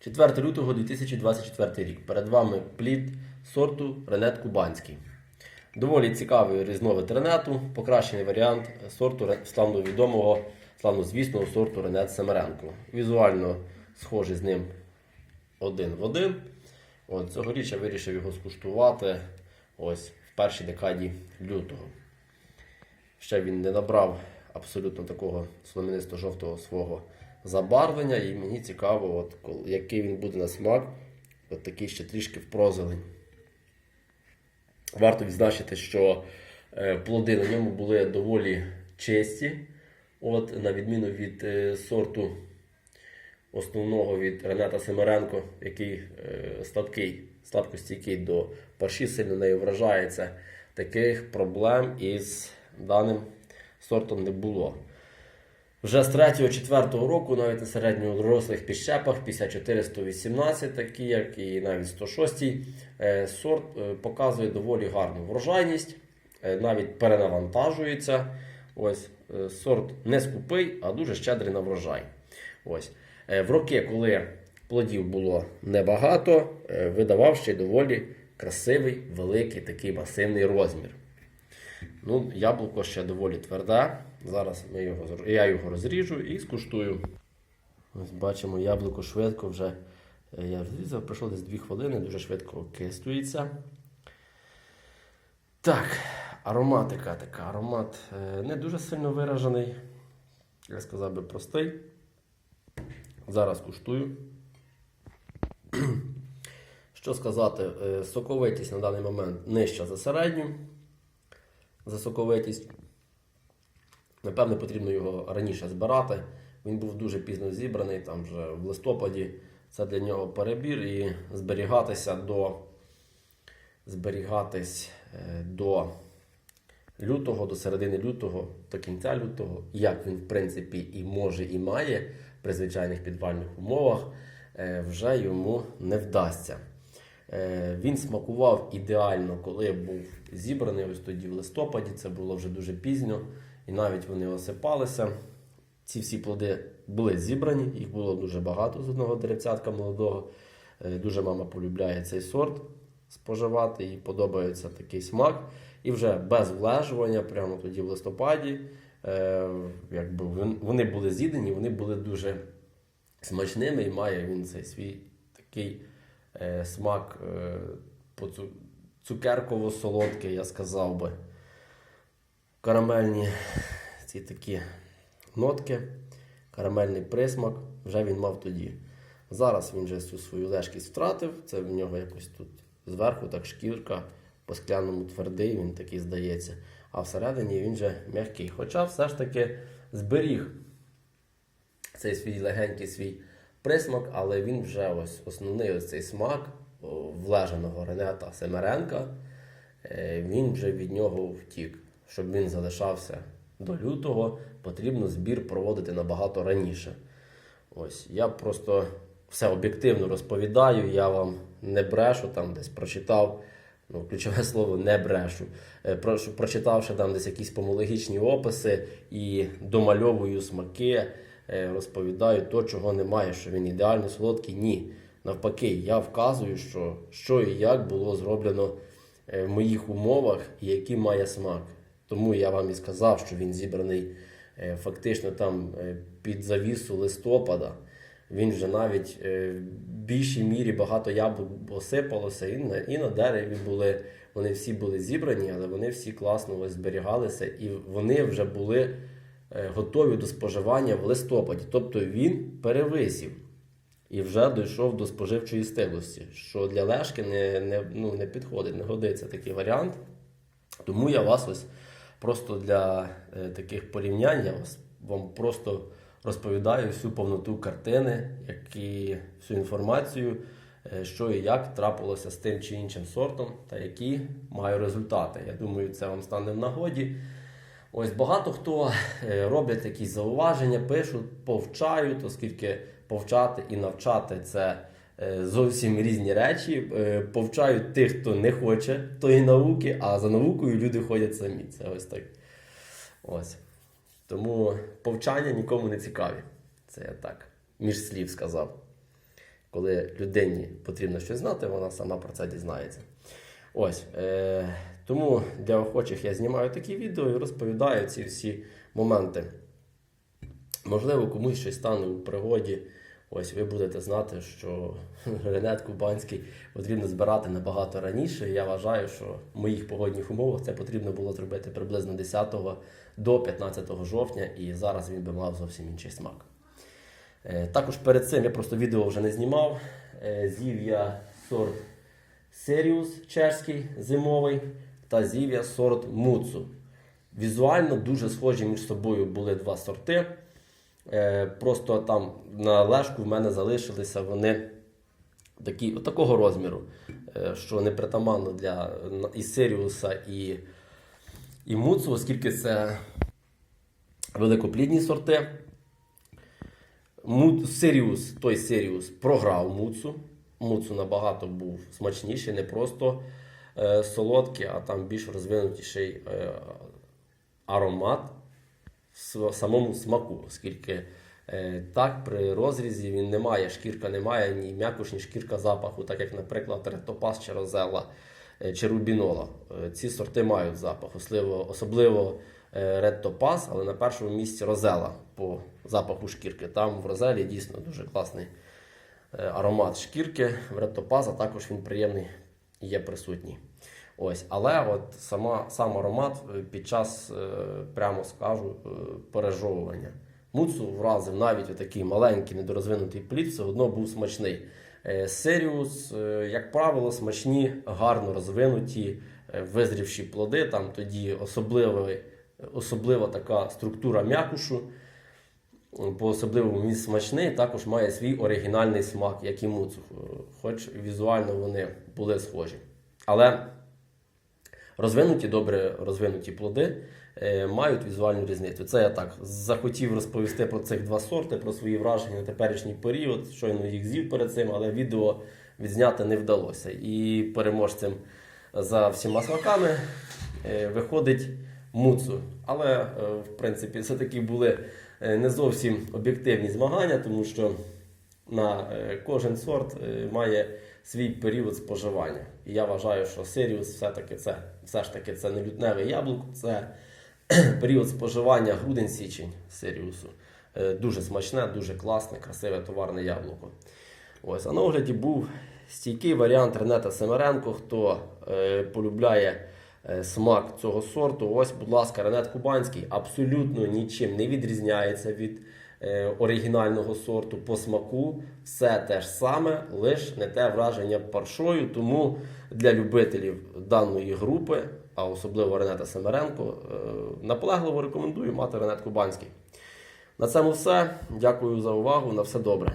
4 лютого 2024 рік. Перед вами плід сорту Ренет Кубанський. Доволі цікавий різновид ренету, покращений варіант сорту ре- славновідомого, славнозвісного сорту Ренет Семеренко. Візуально схожий з ним один в один. От, цьогоріч я вирішив його скуштувати ось в першій декаді лютого. Ще він не набрав абсолютно такого соломінисто-жовтого свого забарвлення, і мені цікаво, от, кол- який він буде на смак, от такий ще трішки в прозелень. Варто відзначити, що е, плоди на ньому були доволі чисті, от, на відміну від е, сорту основного від Ренета Семеренко, який е, слабкий, слабкостійкий до парші, сильно нею вражається. Таких проблем із даним сортом не було. Вже з 3-4 року, навіть на середньодорослих підщепах 54-118, такі як і навіть 106, е, сорт е, показує доволі гарну врожайність, е, навіть перенавантажується. Ось сорт не скупий, а дуже щедрий на врожай. Ось. В роки, коли плодів було небагато, видавав ще доволі красивий, великий такий масивний розмір. Ну, яблуко ще доволі тверде. Зараз ми його, я його розріжу і скуштую. Ось бачимо, яблуко швидко вже. е, Я розрізав, пройшло десь 2 хвилини, дуже швидко окислюється. Так, ароматика така. Аромат е, не дуже сильно виражений. Я сказав би простий. Зараз куштую. Що сказати, е, соковитість на даний момент нижча за середню. За соковитість. Напевне, потрібно його раніше збирати. Він був дуже пізно зібраний, там вже в листопаді. Це для нього перебір і зберігатися до, зберігатись е, до лютого, до середини лютого, до кінця лютого, як він, в принципі, і може, і має при звичайних підвальних умовах, е, вже йому не вдасться. Е, Він смакував ідеально, коли був зібраний ось тоді в листопаді. Це було вже дуже пізньо, і навіть вони осипалися. Ці всі плоди були зібрані, їх було дуже багато з одного деревцятка молодого. Е, Дуже мама полюбляє цей сорт споживати, їй подобається такий смак. І вже без влежування, прямо тоді в листопаді, е, якби вони були з'їдені, вони були дуже смачними, і має він цей свій такий е, смак е, цукерково-солодкий, я сказав би. Карамельні ці такі нотки, карамельний присмак вже він мав тоді. Зараз він вже цю свою лежкість втратив. Це в нього якось тут зверху так шкірка по скляному твердий, він такий здається. А всередині він вже м'який. Хоча все ж таки зберіг цей свій легенький свій присмак, але він вже ось основний ось цей смак о, влежаного Ренета Семеренка, е, він вже від нього втік. Щоб він залишався до лютого, потрібно збір проводити набагато раніше. Ось я просто все об'єктивно розповідаю, я вам не брешу, там десь прочитав. Ну, ключове слово не брешу. Е, про- Прочитавши там десь якісь помологічні описи і домальовую смаки, е, розповідаю то, чого немає, що він ідеально солодкий. Ні. Навпаки, я вказую, що, що і як було зроблено е, в моїх умовах і який має смак. Тому я вам і сказав, що він зібраний е, фактично там під завісу листопада. Він вже навіть в більшій мірі багато яблук осипалося, і на, і на дереві були. Вони всі були зібрані, але вони всі класно ось зберігалися, і вони вже були готові до споживання в листопаді. Тобто він перевисів і вже дійшов до споживчої стиглості, що для лешки не, не, ну, не підходить, не годиться такий варіант. Тому я вас ось просто для е, таких порівнянь я вас вам просто розповідаю всю повноту картини, як і всю інформацію, е, що і як трапилося з тим чи іншим сортом, та які маю результати. Я думаю, це вам стане в нагоді. Ось багато хто е, роблять якісь зауваження, пишуть, повчають, оскільки повчати і навчати це е, зовсім різні речі. Е, Повчають тих, хто не хоче тої науки, а за наукою люди ходять самі. Це ось так. Ось. Тому повчання нікому не цікаві. Це я так, між слів сказав. коли людині потрібно щось знати, вона сама про це дізнається. Ось. Е, тому для охочих я знімаю такі відео і розповідаю ці всі моменти. Можливо, комусь щось стане у пригоді. Ось ви будете знати, що ренет кубанський потрібно збирати набагато раніше. Я вважаю, що в моїх погодних умовах це потрібно було зробити приблизно 10 до 15 жовтня, і зараз він би мав зовсім інший смак. Е, Також перед цим я просто відео вже не знімав. Е, З'їв сорт Серіус чешський зимовий та з'їв я сорт Муцу. Візуально дуже схожі між собою були два сорти. Е, Просто там на лежку в мене залишилися вони такі, такого розміру, е, що не притаманно для і Сиріуса, і, і Муцу, оскільки це великоплідні сорти. Му- Сиріус, той Сиріус програв Муцу. Муцу набагато був смачніший, не просто е, солодкий, а там більш розвинутіший е, аромат в самому смаку, оскільки е, так при розрізі він не має, шкірка не має ні м'якуш, ні шкірка запаху, так як, наприклад, ретопас чи розела е, чи рубінола. Е, Ці сорти мають запах, особливо, особливо Red Topaz, але на першому місці розела по запаху шкірки. Там в розелі дійсно дуже класний е, аромат шкірки. В Red також він приємний і є присутній. Ось, але от сама, сам аромат е, під час, е, прямо скажу, е, пережовування. Муцу вразив навіть такий маленький недорозвинутий плід, все одно був смачний. Е, Сиріус, е, як правило, смачні, гарно розвинуті, е, визрівші плоди. Там тоді особливий, особлива така структура м'якушу. По особливому він смачний, також має свій оригінальний смак, як і муцу, е, хоч візуально вони були схожі. Але розвинуті, добре розвинуті плоди е, мають візуальну різницю. Це я так захотів розповісти про цих два сорти, про свої враження на теперішній період. Щойно їх з'їв перед цим, але відео відзняти не вдалося. І переможцем за всіма смаками е, виходить муцу. Але, в принципі, все-таки були е, не зовсім об'єктивні змагання, тому що на е, кожен сорт е, має свій період споживання. І я вважаю, що Сиріус все-таки це все ж таки це не лютневе яблуко, це період споживання грудень-січень Сиріусу. Е, Дуже смачне, дуже класне, красиве товарне яблуко. Ось, а на огляді був стійкий варіант Ренета Семеренко. Хто е, полюбляє е, смак цього сорту, ось, будь ласка, Ренет Кубанський абсолютно нічим не відрізняється від е, оригінального сорту по смаку. Все те ж саме, лише не те враження паршою. Тому для любителів даної групи, а особливо Ренета Семеренко, е, наполегливо рекомендую мати Ренет Кубанський. На цьому все. Дякую за увагу. На все добре.